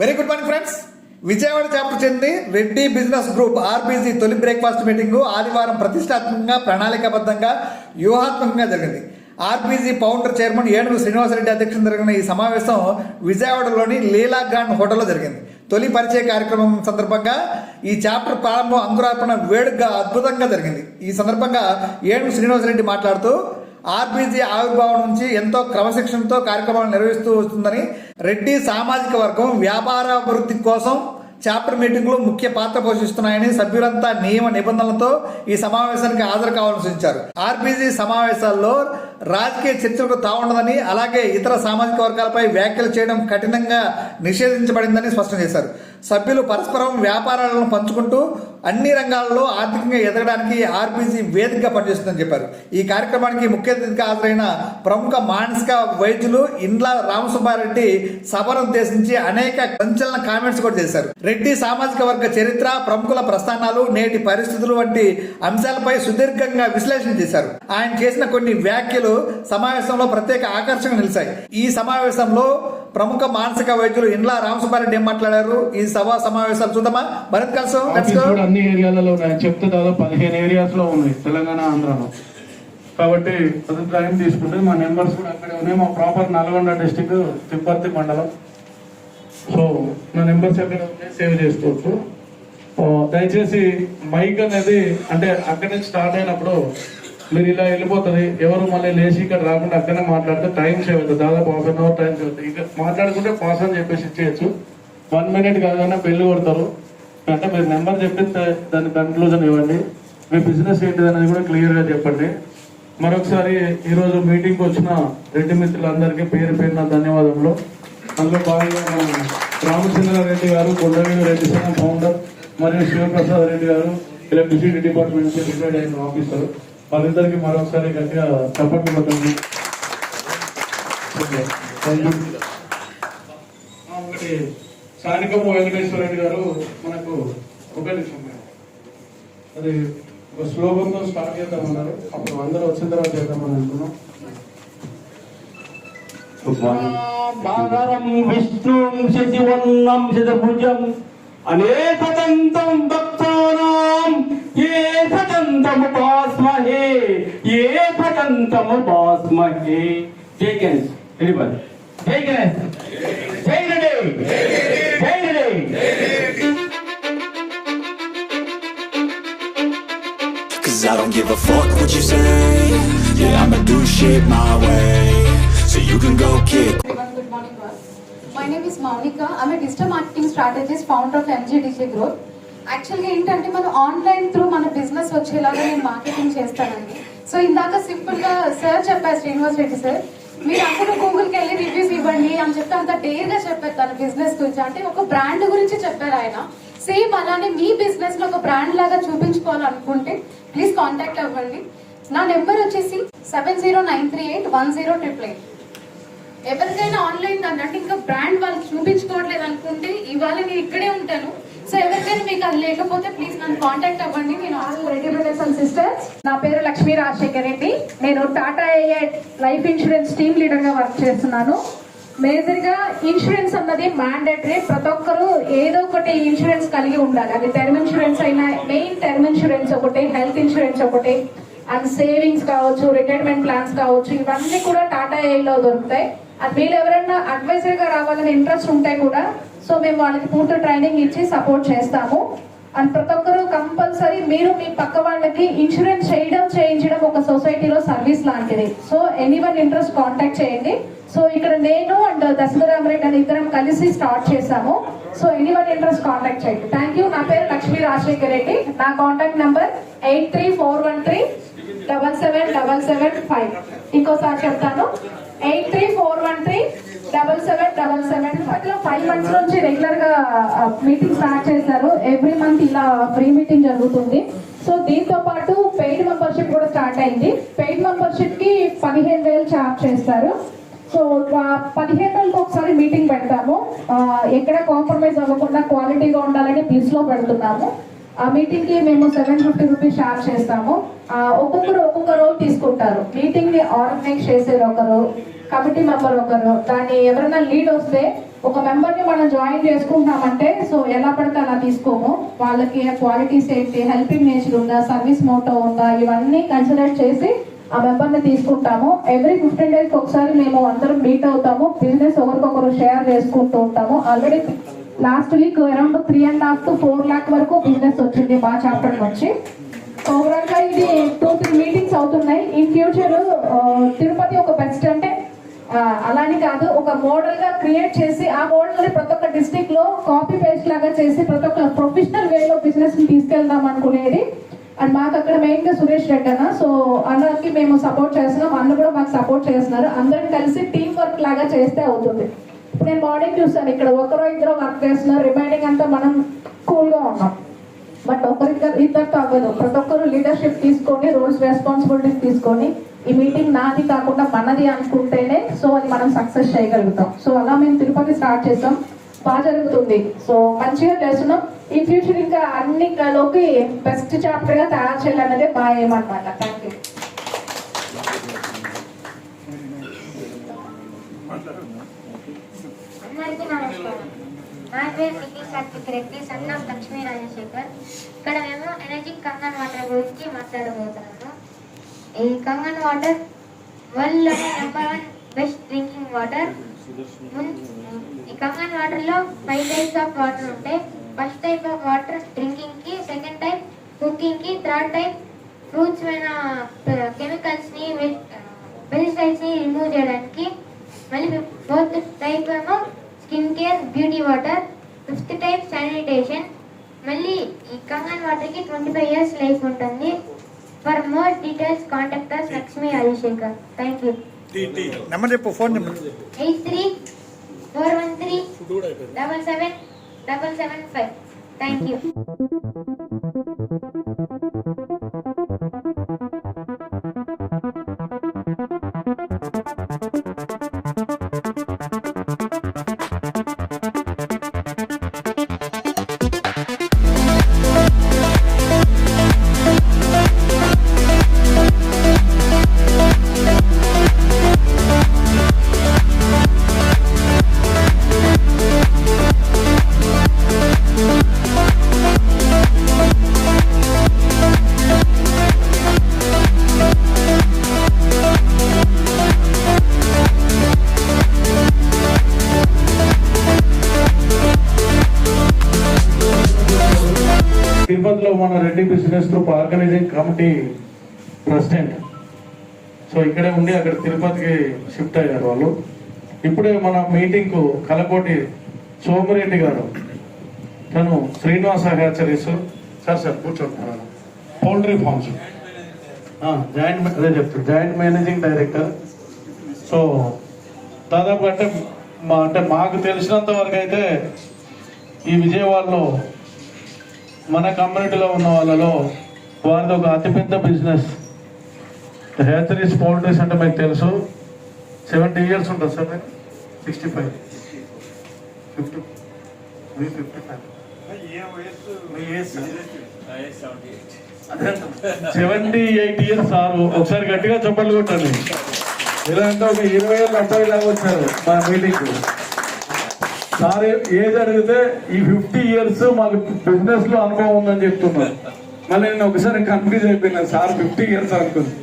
Very good morning friends Vijayawada చేపకు చెంది Reddy business group RBG తొలి breakfast meeting ఆదివారం ప్రతిష్టాత్మకంగా ప్రణాళికాబద్ధంగా వ్యూహాత్మకంగా జరిగింది RBG founder chairman Edugu Srinivasa Reddy అధ్యక్షతన జరిగిన ఈ సమావేశం విజయవాడలోని లీలా గ్రాండ్ హోటల్లో జరిగింది తొలి పరిచయ కార్యక్రమం సందర్భంగా ఈ చాప్టర్ ప్రారంభం అంకురార్పణ వేడుకగా అద్భుతంగా జరిగింది ఈ సందర్భంగా ఏడుగు శ్రీనివాసరెడ్డి మాట్లాడుతూ ఆర్బీజీ ఆవిర్భావం నుంచి ఎంతో క్రమశిక్షణతో కార్యక్రమాలు నిర్వహిస్తూ వస్తుందని రెడ్డి సామాజిక వర్గం వ్యాపారాభివృద్ధి కోసం చాప్టర్ మీటింగ్లు ముఖ్య పాత్ర పోషిస్తున్నాయని సభ్యులంతా నియమ నిబంధనలతో ఈ సమావేశానికి హాజరు కావాలని సూచించారు ఆర్బీజీ సమావేశాల్లో రాజకీయ చర్చలకు తావుండదని అలాగే ఇతర సామాజిక వర్గాలపై వ్యాఖ్యలు చేయడం కఠినంగా నిషేధించబడిందని స్పష్టం చేశారు సభ్యులు పరస్పరం వ్యాపారాలను పంచుకుంటూ అన్ని రంగాల్లో ఆర్థికంగా ఎదగడానికి ఆర్బీసీ వేదికగా పనిచేస్తుందని చెప్పారు ఈ కార్యక్రమానికి ముఖ్య అతిథిగా హాజరైన ప్రముఖ మానసిక వైద్యులు ఇండ్ల రామసుబ్బారెడ్డి సభను ఉద్దేశించి అనేక సంచలన కామెంట్స్ కూడా చేశారు రెడ్డి సామాజిక వర్గ చరిత్ర ప్రముఖుల ప్రస్థానాలు నేటి పరిస్థితులు వంటి అంశాలపై సుదీర్ఘంగా విశ్లేషణ చేశారు ఆయన చేసిన కొన్ని వ్యాఖ్యలు సమావేశంలో ప్రత్యేక ఆకర్షణ నిలిచాయి ఈ సమావేశంలో ప్రముఖ మానసిక వైద్యులు ఇండ్ల రామసుబ్బారెడ్డి ఏం మాట్లాడారు ఈ సభ సమావేశాలు చూద్దామా భరత్ కలిసం అన్ని ఏరియాలలో ఉన్నాయి చెప్తే దాదాపు పదిహేను ఏరియాస్లో ఉన్నాయి తెలంగాణ ఆంధ్రాలో కాబట్టి అది తీసుకుంటే మా నెంబర్స్ కూడా అక్కడే ఉన్నాయి మా ప్రాపర్ నల్గొండ డిస్టిక్ తిప్పర్తి మండలం సో నా నెంబర్స్ ఎక్కడ ఉన్నాయి సేవ్ చేసుకోవచ్చు దయచేసి మైక్ అనేది అంటే అక్కడి నుంచి స్టార్ట్ అయినప్పుడు మీరు ఇలా వెళ్ళిపోతుంది ఎవరు మళ్ళీ లేచి ఇక్కడ రాకుండా అక్కడనే మాట్లాడితే టైం సేవ్ అవుతుంది దాదాపు half an hour time save అవుతుంది ఇక మాట్లాడుకుంటే పాస్ అని చెప్పేసి ఇచ్చేయచ్చు వన్ మినిట్ కాదన్నా పెళ్లి కొడతారు అంటే మీరు నెంబర్ చెప్పిన దాని కన్క్లూజన్ ఇవ్వండి మీ బిజినెస్ ఏంటిది అనేది కూడా క్లియర్గా చెప్పండి మరొకసారి ఈరోజు మీటింగ్కి వచ్చిన రెడ్డి మిత్రులందరికీ పేరు పేరున ధన్యవాదములు అందులో భాగంగా రామచంద్ర రెడ్డి గారు కొండవీడు రెడ్డి సేన ఫౌండర్ మరియు Shivaprasad Reddy garu electricity department retired అయిన ఆఫీసర్ వాళ్ళిద్దరికి మరొకసారి గట్టిగా చప్పట్లు కొట్టండి ఒకటి స్థానికము వెంకటేశ్వరరెడ్డి గారు మనకు ఒక నిమిషం అది ఒక శ్లోకంతో స్టార్ట్ చేద్దామన్నారు అప్పుడు అందరూ వచ్చిన తర్వాత చేద్దామని అనుకున్నాం భాగరం విష్ణుం శశివర్ణం శతభుజం ఏ ఏ జై గణేష్ జై గణేష్ జై Ganesh I don't give a fuck what you say Yeah, I'ma do shit my way So you can go kick Good morning boss. My name is Monica. I'm a digital marketing strategist, founder of MGDG Growth. యాక్చువల్గా ఏంటంటే మనం online through మన business వచ్చేలాగా నేను marketing చేస్తానండి so ఇందాక సింపుల్గా sir చెప్పారు శ్రీనివాస్ రెడ్డి సార్ మీరు అసలు గూగుల్కి వెళ్ళి రివ్యూస్ ఇవ్వండి అని చెప్పి అంత డేర్గా చెప్పారు తన బిజినెస్ గురించి అంటే ఒక బ్రాండ్ గురించి చెప్పారు ఆయన సేమ్ అలానే మీ బిజినెస్లో ఒక బ్రాండ్ లాగా చూపించుకోవాలనుకుంటే ప్లీజ్ కాంటాక్ట్ అవ్వండి నా నెంబర్ వచ్చేసి seven zero nine three eight one zero triple eight ఎవరికైనా ఆన్లైన్ అన్నట్టు ఇంకా బ్రాండ్ వాళ్ళు చూపించుకోవట్లేదు అనుకుంటే ఇవాళ నేను ఇక్కడే ఉంటాను సో ఎవరికైనా మీకు అది లేకపోతే ప్లీజ్ నన్ను కాంటాక్ట్ అవ్వండి నేను రెడ్డి బ్రదర్స్ అండ్ సిస్టర్స్ నా పేరు లక్ష్మీ రాజశేఖర్ రెడ్డి నేను Tata AI life insurance team లీడర్గా వర్క్ చేస్తున్నాను మేజర్గా ఇన్సూరెన్స్ అన్నది మ్యాండేటరీ ప్రతి ఒక్కరు ఏదో ఒకటి ఇన్సూరెన్స్ కలిగి ఉండాలి అది టర్మ్ ఇన్సూరెన్స్ అయినా మెయిన్ టర్మ్ ఇన్సూరెన్స్ ఒకటి హెల్త్ ఇన్సూరెన్స్ ఒకటి అండ్ సేవింగ్స్ కావచ్చు రిటైర్మెంట్ ప్లాన్స్ కావచ్చు ఇవన్నీ కూడా టాటా ఏలో దొరుకుతాయి అది మీరు ఎవరైనా అడ్వైజర్గా రావాలని ఇంట్రెస్ట్ ఉంటే కూడా సో మేము వాళ్ళకి పూర్తి ట్రైనింగ్ ఇచ్చి సపోర్ట్ చేస్తాము అండ్ ప్రతి ఒక్కరు కంపల్సరీ మీరు మీ పక్క వాళ్ళకి ఇన్సూరెన్స్ చేయడం చేయించడం ఒక సొసైటీలో సర్వీస్ లాంటిది సో ఎనీవన్ ఇంట్రెస్ట్ కాంటాక్ట్ చేయండి సో ఇక్కడ నేను అండ్ దశరథరామరెడ్డి అని ఇద్దరం కలిసి స్టార్ట్ చేశాము సో వన్ ఇంట్రెస్ట్ కాంటాక్ట్ చేయండి థ్యాంక్ యూ నా పేరు లక్ష్మీ రాజశేఖర్ రెడ్డి నా contact number eight three four one three double seven double seven five ఇంకోసారి చెప్తాను eight three four one three double seven double seven లో ఫైవ్ మంత్స్ నుంచి రెగ్యులర్ గా మీటింగ్ స్టార్ట్ చేశారు ఎవ్రీ మంత్ ఇలా ప్రీ మీటింగ్ జరుగుతుంది సో దీంతో పాటు పెయిడ్ మెంబర్షిప్ కూడా స్టార్ట్ అయింది పెయిడ్ మెంబర్షిప్ కి పదిహేను వేలు చార్జ్ చేస్తారు సో పదిహేను రోజులకు ఒకసారి మీటింగ్ పెడతాము ఎక్కడ కాంప్రమైజ్ అవ్వకుండా క్వాలిటీగా ఉండాలని లో పెడుతున్నాము ఆ మీటింగ్ కి మేము సెవెన్ ఫిఫ్టీ రూపీస్ ఛార్జ్ చేస్తాము ఒక్కొక్కరు ఒక్కొక్క రోజు తీసుకుంటారు మీటింగ్ ని ఆర్గనైజ్ చేసేది ఒకరు కమిటీ మెంబర్ ఒకరు దాన్ని ఎవరైనా లీడ్ వస్తే ఒక మెంబర్ని మనం జాయిన్ చేసుకుంటామంటే సో ఎలా పడితే అలా తీసుకోము వాళ్ళకి క్వాలిటీ సేఫ్టీ హెల్పింగ్ నేచర్ ఉందా సర్వీస్ మోటో ఉందా ఇవన్నీ కన్సిడర్ చేసి ఆ మెంబర్ని తీసుకుంటాము ఎవ్రీ ఫిఫ్టీన్ డేస్కి ఒకసారి మేము అందరం మీట్ అవుతాము బిజినెస్ ఒకరికొకరు షేర్ చేసుకుంటూ ఉంటాము already last week around three and half to four lakh వరకు బిజినెస్ వచ్చింది మా చాప్టర్ నుంచి గా ఇది టూ త్రీ మీటింగ్స్ అవుతున్నాయి ఇన్ ఫ్యూచర్ తిరుపతి ఒక బెస్ట్ అంటే అలానే కాదు ఒక మోడల్ గా క్రియేట్ చేసి ఆ మోడల్ ని ప్రతి ఒక్క డిస్టిక్ లో కాపీ పేస్ట్ లాగా చేసి ప్రతి ఒక్క ప్రొఫెషనల్ వేలో బిజినెస్ ని తీసుకెళ్దాం అనుకునేది అండ్ మాకు అక్కడ మెయిన్గా సురేష్ రెడ్డి అన్న సో అన్నకి మేము సపోర్ట్ చేస్తున్నాం అన్న కూడా మాకు సపోర్ట్ చేస్తున్నారు అందరం కలిసి టీం వర్క్ లాగా చేస్తే అవుతుంది నేను మార్నింగ్ చూస్తాను ఇక్కడ ఒకరో ఇద్దరు వర్క్ చేస్తున్నారు రిమైనింగ్ అంతా మనం కూల్గా ఉన్నాం బట్ ఒకరికి ఇద్దరు అవ్వదు ప్రతి ఒక్కరు లీడర్షిప్ తీసుకొని రూల్స్ రెస్పాన్సిబిలిటీస్ తీసుకొని ఈ మీటింగ్ నాది కాకుండా మనది అనుకుంటేనే సో అది మనం సక్సెస్ చేయగలుగుతాం సో అలా మేము తిరుపతి స్టార్ట్ చేసాం బాగా జరుగుతుంది సో మంచిగా చేస్తున్నాం ఈ ఫ్యూచర్ ఇంకా అన్ని కళలోకి బెస్ట్ చాప్టర్ గా తయారు చేయాలన్నదే బాగా ఏమన్నమాట థ్యాంక్ యూ నా పేరు నిఖిల్ సాత్విక్ ఆఫ్ లక్ష్మీ రాజశేఖర్ ఇక్కడ మేము ఎనర్జీ కంగన్ వాటర్ గురించి మాట్లాడబోతున్నాము ఈ Kangen water world number one best drinking water Kangen వాటర్లో ఫైవ్ టైప్స్ ఆఫ్ వాటర్ ఉంటాయి first type of water drinking కి సెకండ్ టైప్ కుకింగ్ కి థర్డ్ టైప్ ఫ్రూట్స్ పైన కెమికల్స్ని పెస్టిసైడ్స్ని రిమూవ్ చేయడానికి మళ్ళీ ఫోర్త్ టైప్ ఏమో skin care beauty water fifth type sanitation మళ్ళీ ఈ కంగన్ కి ట్వంటీ ఫైవ్ ఇయర్స్ లైఫ్ ఉంటుంది for more details contact us Lakshmi Abhishekar thank you number చెప్పు phone number eight three 413-77775. Thank you. దగ్గర తిరుపతికి షిఫ్ట్ అయ్యారు వాళ్ళు ఇప్పుడే మన మీటింగ్కు కలకోటి సోమిరెడ్డి గారు తను శ్రీనివాస హ్యాచరీస్ సార్ సార్ కూర్చుంటున్నాను పౌల్ట్రీ ఫార్మ్స్ జాయింట్ అదే చెప్తాను జాయింట్ మేనేజింగ్ డైరెక్టర్ సో దాదాపు అంటే మా అంటే మాకు తెలిసినంత వరకు అయితే ఈ విజయవాడలో మన కమ్యూనిటీలో ఉన్న వాళ్ళలో వారిది ఒక అతిపెద్ద బిజినెస్ హ్యాచరీస్ డేస్ అంటే మీకు తెలుసు సెవెంటీ ఇయర్స్ ఉంటుంది సార్ మీరు sixty five fifty fifty five seventy eight years sir ఒకసారి గట్టిగా చెప్పలు కొట్టండి ఇలా అంటే ఒక ఇరవై ఏళ్ళు అబ్బాయి లాగా వచ్చారు మా మీటింగ్ సార్ ఏజ్ అడిగితే ఈ ఫిఫ్టీ ఇయర్స్ మాకు బిజినెస్ లో అనుభవం ఉందని చెప్తున్నారు మళ్ళీ నేను ఒకసారి కన్ఫ్యూజ్ అయిపోయినా సార్ ఫిఫ్టీ ఇయర్స్ అనుకుంది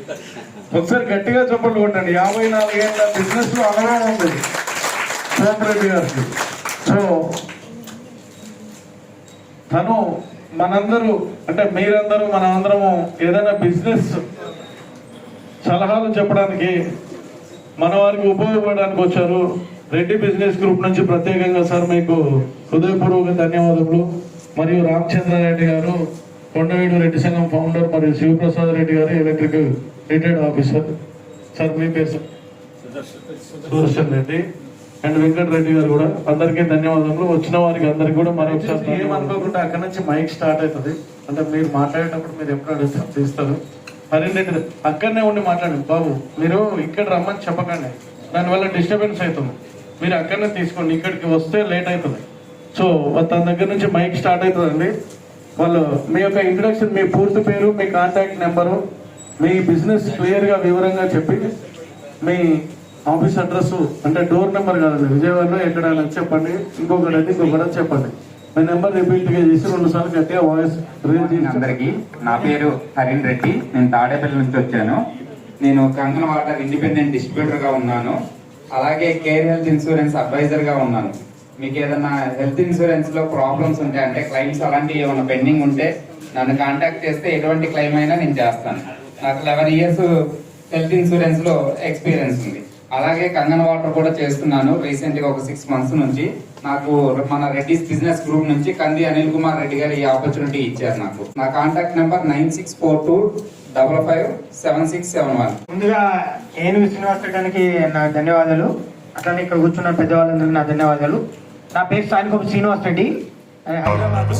ఒకసారి గట్టిగా చెప్పండి కొట్టండి యాభై నాలుగేళ్ళ బిజినెస్లో అనుభవం ఉంది కోమరెడ్డి గారికి సో తను మనందరూ అంటే మీరందరూ అందరము ఏదైనా బిజినెస్ సలహాలు చెప్పడానికి మన వారికి ఉపయోగపడడానికి వచ్చారు రెడ్డి బిజినెస్ గ్రూప్ నుంచి ప్రత్యేకంగా సార్ మీకు హృదయపూర్వక ధన్యవాదములు మరియు రామచంద్రారెడ్డి గారు కొండవీడు రెడ్డి సంఘం ఫౌండర్ మరియు Shivaprasad Reddy garu electric retired officer sir మీ పేరు సుదర్శన్ రెడ్డి అండ్ వెంకటరెడ్డి గారు కూడా అందరికీ ధన్యవాదాలు వచ్చిన వారికి అందరికి కూడా మరొకసారి ఏమనుకోకుండా అక్కడ నుంచి మైక్ స్టార్ట్ అవుతుంది అంటే మీరు మాట్లాడేటప్పుడు మీరు ఎప్పుడు డిస్టర్బ్ చేస్తారు పన్నెండు అక్కడనే ఉండి మాట్లాడండి బాబు మీరు ఇక్కడ రమ్మని చెప్పకండి దానివల్ల డిస్టర్బెన్స్ అవుతుంది మీరు అక్కడనే తీసుకోండి ఇక్కడికి వస్తే లేట్ అవుతుంది సో తన దగ్గర నుంచి మైక్ స్టార్ట్ అవుతుందండి వాళ్ళు మీ యొక్క ఇంట్రొడక్షన్ మీ పూర్తి పేరు మీ కాంటాక్ట్ నెంబరు మీ బిజినెస్ క్లియర్గా వివరంగా చెప్పి మీ ఆఫీస్ అడ్రస్ అంటే డోర్ నెంబర్ కాదు విజయవాడలో ఎక్కడ చెప్పండి ఇంకొకటి అయితే ఇంకొకటి చెప్పండి మీ నెంబర్ రిపీట్ గా చేసి రెండు సార్లు గట్టిగా వాయిస్ అందరికీ నా పేరు హరిన్ రెడ్డి నేను తాడేపల్లి నుంచి వచ్చాను నేను కంగన్ వాటర్ ఇండిపెండెంట్ డిస్ట్రిబ్యూటర్గా ఉన్నాను అలాగే కేర్ హెల్త్ ఇన్సూరెన్స్ అడ్వైజర్గా ఉన్నాను మీకు ఏదన్నా హెల్త్ ఇన్సూరెన్స్ లో ప్రాబ్లమ్స్ ఉంటాయి అంటే క్లైమ్స్ అలాంటివి ఏమైనా పెండింగ్ ఉంటే నన్ను కాంటాక్ట్ చేస్తే ఎటువంటి క్లైమ్ అయినా నేను చేస్తాను నాకు లెవెన్ ఇయర్స్ హెల్త్ ఇన్సూరెన్స్ లో ఎక్స్పీరియన్స్ ఉంది అలాగే కంగన్ వాటర్ కూడా చేస్తున్నాను రీసెంట్ గా ఒక సిక్స్ మంత్స్ నుంచి నాకు మన రెడ్డిస్ బిజినెస్ గ్రూప్ నుంచి కంది అనిల్ కుమార్ రెడ్డి గారు ఈ ఆపర్చునిటీ ఇచ్చారు నాకు నా contact number nine six four two double five seven six seven one ముందుగా ఏను శ్రీనివాసడానికి నా ధన్యవాదాలు అట్లానే ఇక్కడ కూర్చున్న పెద్దవాళ్ళందరికీ నా ధన్యవాదాలు నా పేరు సాయిగోప శ్రీనివాస్ రెడ్డి హైదరాబాద్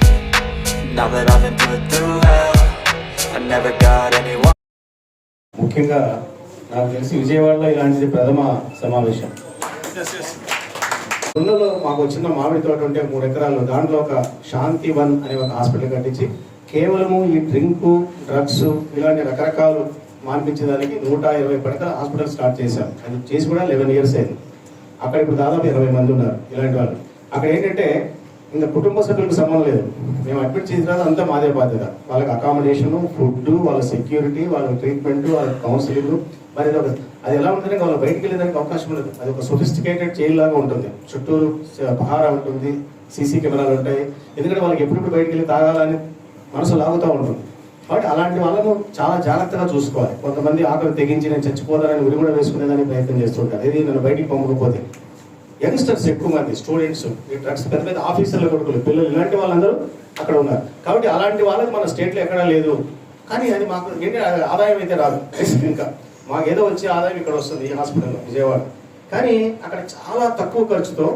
ముఖ్యంగా నాకు తెలిసి విజయవాడలో ఇలాంటిది ప్రథమ సమావేశం ఉన్నలో మాకు చిన్న మామిడి తోట ఉంటే మూడు ఎకరాలు దాంట్లో ఒక శాంతి వన్ అనే ఒక హాస్పిటల్ కట్టించి కేవలము ఈ డ్రింకు డ్రగ్స్ ఇలాంటి రకరకాలు మాన్పించేదానికి నూట ఇరవై పడక హాస్పిటల్ స్టార్ట్ చేశారు అది చేసి కూడా లెవెన్ ఇయర్స్ అయింది అక్కడ ఇప్పుడు దాదాపు ఇరవై మంది ఉన్నారు ఇలాంటి వాళ్ళు అక్కడ ఏంటంటే ఇంకా కుటుంబ సభ్యులకు సంబంధం లేదు మేము అడ్మిట్ చేసిన తర్వాత అంతా మాదే బాధ్యత వాళ్ళకి అకామిడేషను ఫుడ్ వాళ్ళ సెక్యూరిటీ వాళ్ళ ట్రీట్మెంట్ వాళ్ళ కౌన్సిలింగ్ మరి అది ఎలా ఉంటుంది వాళ్ళు బయటికి వెళ్ళేదానికి అవకాశం లేదు అది ఒక సొఫిస్టికేటెడ్ జైలు లాగా ఉంటుంది చుట్టూరు పహారా ఉంటుంది సీసీ కెమెరాలు ఉంటాయి ఎందుకంటే వాళ్ళకి ఎప్పుడెప్పుడు బయటికి వెళ్ళి తాగాలని మనసు లాగుతూ ఉంటుంది బట్ అలాంటి వాళ్ళను చాలా జాగ్రత్తగా చూసుకోవాలి కొంతమంది ఆకలి తెగించి నేను చచ్చిపోతానని ఉరి కూడా వేసుకునేదానికి ప్రయత్నం చేస్తుంటారు ఇది నన్ను బయటికి పంపకపోతే యంగ్స్టర్స్ ఎక్కువ మంది స్టూడెంట్స్ డ్రగ్స్ పెద్ద పెద్ద ఆఫీసర్ల కొడుకులు పిల్లలు ఇలాంటి వాళ్ళందరూ అక్కడ ఉన్నారు కాబట్టి అలాంటి వాళ్ళకి మన స్టేట్లో ఎక్కడా లేదు కానీ అది మాకు ఏంటి ఆదాయం అయితే రాదు ఇంకా మాకు ఏదో వచ్చే ఆదాయం ఇక్కడ వస్తుంది ఈ హాస్పిటల్లో విజయవాడ కానీ అక్కడ చాలా తక్కువ ఖర్చుతో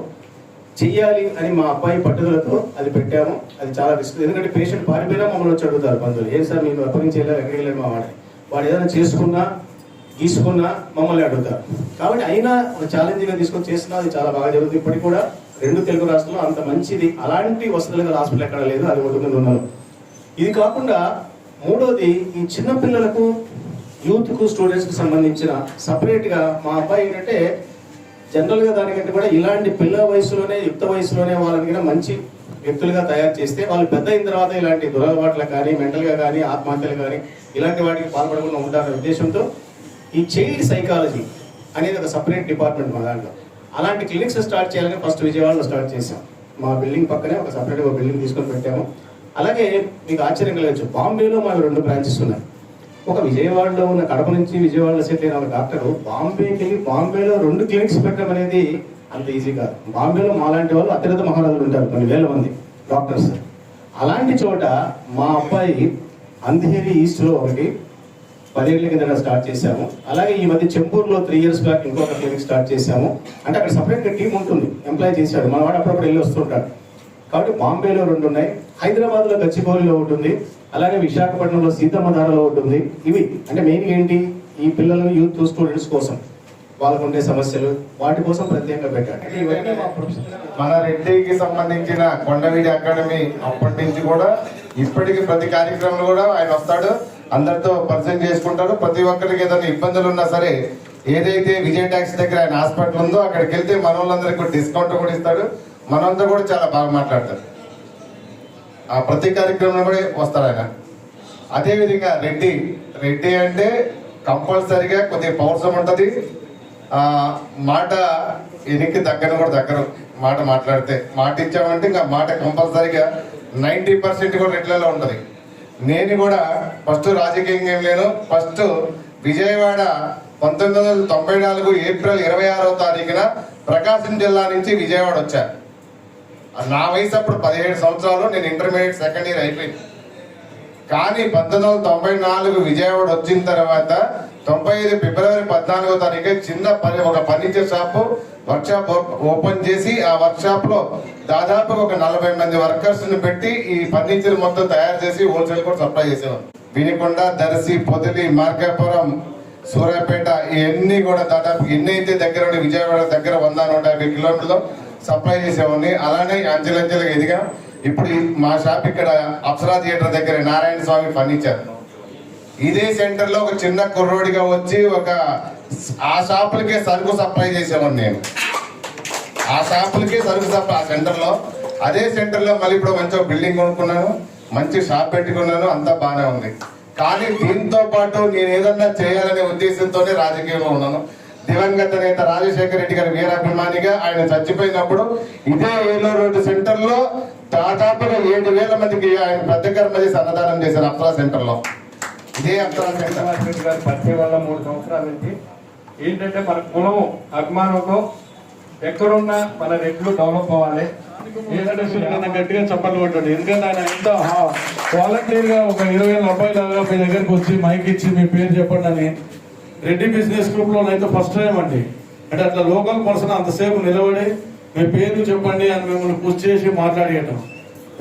చెయ్యాలి అని మా అబ్బాయి పట్టుదలతో అది పెట్టాము అది చాలా రిస్క్ ఎందుకంటే పేషెంట్ పారిపోయినా మమ్మల్ని వచ్చి అడుగుతారు బంధువులు ఏం సార్ మీరు అప్పగించేలా ఎక్కడికి వెళ్ళాలి మా వాడిని వాడు ఏదైనా చేసుకున్నా గీసుకున్నా మమ్మల్ని అడుగుతారు కాబట్టి అయినా ఒక గా తీసుకొని చేస్తున్నా అది చాలా బాగా జరుగుతుంది ఇప్పటికి కూడా రెండు తెలుగు రాష్ట్రంలో అంత మంచిది అలాంటి వసతులు గల హాస్పిటల్ ఎక్కడ లేదు అది ఒకటి ముందు ఉన్నాను ఇది కాకుండా మూడోది ఈ చిన్నపిల్లలకు యూత్కు కు సంబంధించిన సపరేట్గా మా అబ్బాయి ఏంటంటే జనరల్గా దానికంటే కూడా ఇలాంటి పిల్ల వయసులోనే యుక్త వయసులోనే వాళ్ళని మంచి వ్యక్తులుగా తయారు చేస్తే వాళ్ళు పెద్ద అయిన తర్వాత ఇలాంటి దురలవాట్లు కానీ మెంటల్గా కానీ ఆత్మహత్యలు కానీ ఇలాంటి వాటికి పాల్పడకుండా ఉంటారనే ఉద్దేశంతో ఈ చైల్డ్ సైకాలజీ అనేది ఒక సపరేట్ డిపార్ట్మెంట్ మా దాంట్లో అలాంటి క్లినిక్స్ స్టార్ట్ చేయాలని ఫస్ట్ విజయవాడలో స్టార్ట్ చేశాం మా బిల్డింగ్ పక్కనే ఒక సపరేట్ ఒక బిల్డింగ్ తీసుకొని పెట్టాము అలాగే మీకు ఆశ్చర్యం కలగచ్చు బాంబేలో మాకు రెండు బ్రాంచెస్ ఉన్నాయి ఒక విజయవాడలో ఉన్న కడప నుంచి విజయవాడలో సెట్ అయిన ఒక డాక్టరు బాంబేకి వెళ్ళి బాంబేలో రెండు క్లినిక్స్ పెట్టడం అనేది అంత ఈజీ కాదు బాంబేలో మాలాంటి వాళ్ళు అత్యధిక మహారాజులు ఉంటారు కొన్ని వేల మంది డాక్టర్స్ అలాంటి చోట మా అబ్బాయి అంధేరి ఈస్ట్లో ఒకటి పదేళ్ల కింద స్టార్ట్ చేశాము అలాగే ఈ మధ్య చెంపూరులో త్రీ ఇయర్స్ బ్యాక్ ఇంకొక క్లినిక్ స్టార్ట్ చేశాము అంటే అక్కడ సపరేట్గా టీమ్ ఉంటుంది ఎంప్లాయ్ చేశాడు మనవాడు అప్పుడప్పుడు వెళ్ళి వస్తుంటాడు కాబట్టి బాంబేలో రెండు ఉన్నాయి హైదరాబాద్లో గచ్చిబౌలిలో ఉంటుంది అలాగే విశాఖపట్నంలో సీతమ్మధారలో ఉంటుంది ఇవి అంటే మెయిన్ ఏంటి ఈ పిల్లలు యూత్ స్టూడెంట్స్ కోసం వాళ్ళకు ఉండే సమస్యలు వాటి కోసం ప్రత్యేకంగా పెట్టాడు మన రెడ్డికి సంబంధించిన కొండవీడి అకాడమీ అప్పటి నుంచి కూడా ఇప్పటికి ప్రతి కార్యక్రమంలో కూడా ఆయన వస్తాడు అందరితో పరిచయం చేసుకుంటారు ప్రతి ఒక్కరికి ఏదైనా ఇబ్బందులు ఉన్నా సరే ఏదైతే విజయ ట్యాక్స్ దగ్గర ఆయన హాస్పిటల్ ఉందో అక్కడికి వెళ్తే మన కూడా డిస్కౌంట్ కూడా ఇస్తాడు మనంతా కూడా చాలా బాగా మాట్లాడతారు ఆ ప్రతి కార్యక్రమంలో కూడా వస్తారు ఆయన అదేవిధంగా రెడ్డి రెడ్డి అంటే కంపల్సరిగా కొద్దిగా పౌరుషం ఉంటుంది మాట ఎనికి దగ్గర కూడా దగ్గర మాట మాట్లాడితే మాట ఇచ్చామంటే ఇంకా మాట కంపల్సరిగా నైంటీ పర్సెంట్ కూడా రెడ్లలో ఉంటుంది నేను కూడా ఫస్ట్ రాజకీయంగా ఏం లేను ఫస్ట్ విజయవాడ పంతొమ్మిది వందల తొంభై నాలుగు ఏప్రిల్ ఇరవై ఆరో తారీఖున ప్రకాశం జిల్లా నుంచి విజయవాడ వచ్చా నా వయసు అప్పుడు పదిహేడు సంవత్సరాలు నేను ఇంటర్మీడియట్ సెకండ్ ఇయర్ అయిపోయింది కానీ పంతొమ్మిది వందల తొంభై నాలుగు విజయవాడ వచ్చిన తర్వాత తొంభై ఐదు ఫిబ్రవరి పద్నాలుగో తారీఖు చిన్న పని ఒక ఫర్నిచర్ షాపు వర్క్షాప్ ఓపెన్ చేసి ఆ వర్క్షాప్ లో దాదాపు ఒక నలభై మంది వర్కర్స్ ని పెట్టి ఈ ఫర్నిచర్ మొత్తం తయారు చేసి హోల్సేల్ కూడా సప్లై చేసేవారు వినికొండ దర్శి పొదిలి మార్కాపురం సూర్యాపేట ఇవన్నీ కూడా దాదాపు ఎన్ని అయితే దగ్గర ఉండి విజయవాడ దగ్గర వంద నూట యాభై కిలోమీటర్లు సప్లై చేసేవాడిని అలానే అంచెలంచెలుగా ఎదిగా ఇప్పుడు మా షాప్ ఇక్కడ అప్సరా థియేటర్ దగ్గర నారాయణ స్వామి ఫర్నిచర్ ఇదే సెంటర్లో ఒక చిన్న కుర్రోడిగా వచ్చి ఒక ఆ షాపులకే సరుకు సప్లై చేసేవాడిని నేను ఆ షాపులకే సరుకు సప్లై ఆ సెంటర్లో అదే సెంటర్లో మళ్ళీ ఇప్పుడు మంచిగా బిల్డింగ్ కొనుక్కున్నాను మంచి షాప్ పెట్టుకున్నాను అంతా బాగానే ఉంది కానీ దీంతో పాటు నేను ఏదన్నా చేయాలనే ఉద్దేశంతోనే రాజకీయంలో ఉన్నాను దివంగత నేత రాజశేఖర రెడ్డి గారి వీరాభిమానిగా ఆయన చచ్చిపోయినప్పుడు ఇదే ఏలూరు రోడ్డు సెంటర్ లో దాదాపుగా ఏడు వేల మందికి ఆయన పెద్ద కర్మ చేసి అన్నదానం చేశారు అప్సరా సెంటర్ లో ఇదే అప్సరా సెంటర్ గారు పరిచయం వల్ల మూడు సంవత్సరాల నుంచి ఏంటంటే మన కులము అభిమానంతో ఎక్కడున్నా మన రెడ్లు డెవలప్ అవ్వాలి ఏంటంటే గట్టిగా చెప్పాలి కొట్టండి ఎందుకంటే ఆయన ఎంత వాలంటీర్ గా ఒక ఇరవై వేల అబ్బాయిలాగా మీ దగ్గరికి వచ్చి మైక్ ఇచ్చి మీ పేరు చెప్పండి అని రెడ్డి బిజినెస్ గ్రూప్ లో అయితే ఫస్ట్ టైం అండి అంటే అట్లా లోకల్ పర్సన్ అంతసేపు నిలబడి మీ పేరు చెప్పండి అని మిమ్మల్ని పూజ చేసి మాట్లాడేయటం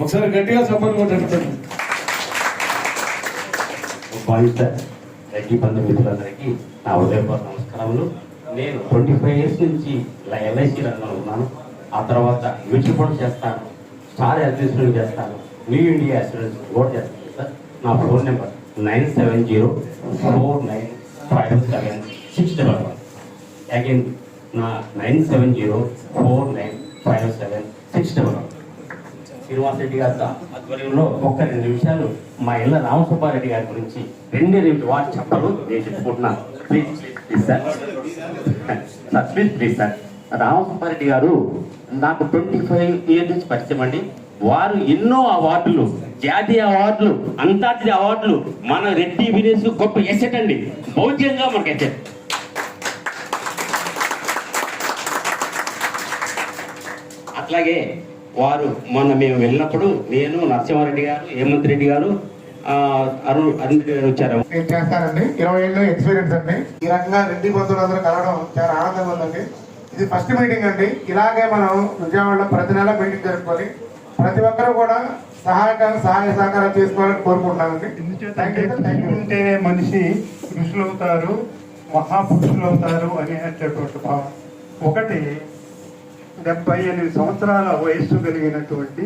ఒకసారి గట్టిగా చెప్పండి కొట్టండి భావిత రెడ్డి నా ఉదయం కాలంలో నేను ట్వంటీ ఫైవ్ ఇయర్స్ నుంచి ఇలా ఎల్ఐసి రంగంలో ఉన్నాను ఆ తర్వాత మ్యూచువల్ ఫండ్ చేస్తాను స్టార్ అడ్మినిస్ట్రేషన్ చేస్తాను న్యూ ఇండియా అసూరెన్స్ కూడా చేస్తాను సార్ నా phone number nine seven zero four nine five seven six double one again నా nine seven zero four nine five seven six double one Srinivas Reddy గారి ఆధ్వర్యంలో ఒక్క రెండు నిమిషాలు మా ఇళ్ళ రామసుబ్బారెడ్డి గారి గురించి రెండే రెండు వాటి చెప్పలు నేను చెప్పుకుంటున్నాను please sir please please sir Ramasubbareddy garu నాకు ట్వంటీ ఫైవ్ ఇయర్ నుంచి పరిచయం అండి వారు ఎన్నో అవార్డులు జాతీయ అవార్డులు అంతర్జాతీయ అవార్డులు మన రెడ్డి వినేసు గొప్ప ఎసెట్ అండి భౌత్యంగా మనకు ఎసెట్ అట్లాగే వారు మొన్న మేము వెళ్ళినప్పుడు నేను నరసింహారెడ్డి గారు హేమంత్ రెడ్డి గారు అరుణ్ అరుణ్ రెడ్డి గారు వచ్చారు నేను చేస్తానండి ఇరవై ఏళ్ళు ఎక్స్పీరియన్స్ అండి ఈ రకంగా రెడ్డి బంధువులందరూ కలవడం చాలా ఆనందంగా ఉందండి ఇది ఫస్ట్ మీటింగ్ అండి ఇలాగే మనం విజయవాడలో ప్రతి నెల మీటింగ్ జరుపుకొని ప్రతి ఒక్కరూ కూడా సహాయక సహాయ సహకారం చేసుకోవాలని కోరుకుంటున్నానండి ఉంటే మనిషి కృషులు అవుతారు మహాపురుషులు అవుతారు అనేటటువంటి భావం ఒకటి డెబ్బై ఎనిమిది సంవత్సరాల వయస్సు కలిగినటువంటి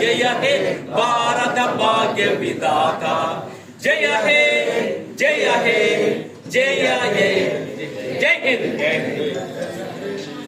జయ హే భారత భాగ్య విదాత జయ హే జయ హే జయ హే జై హింద్ జై హింద్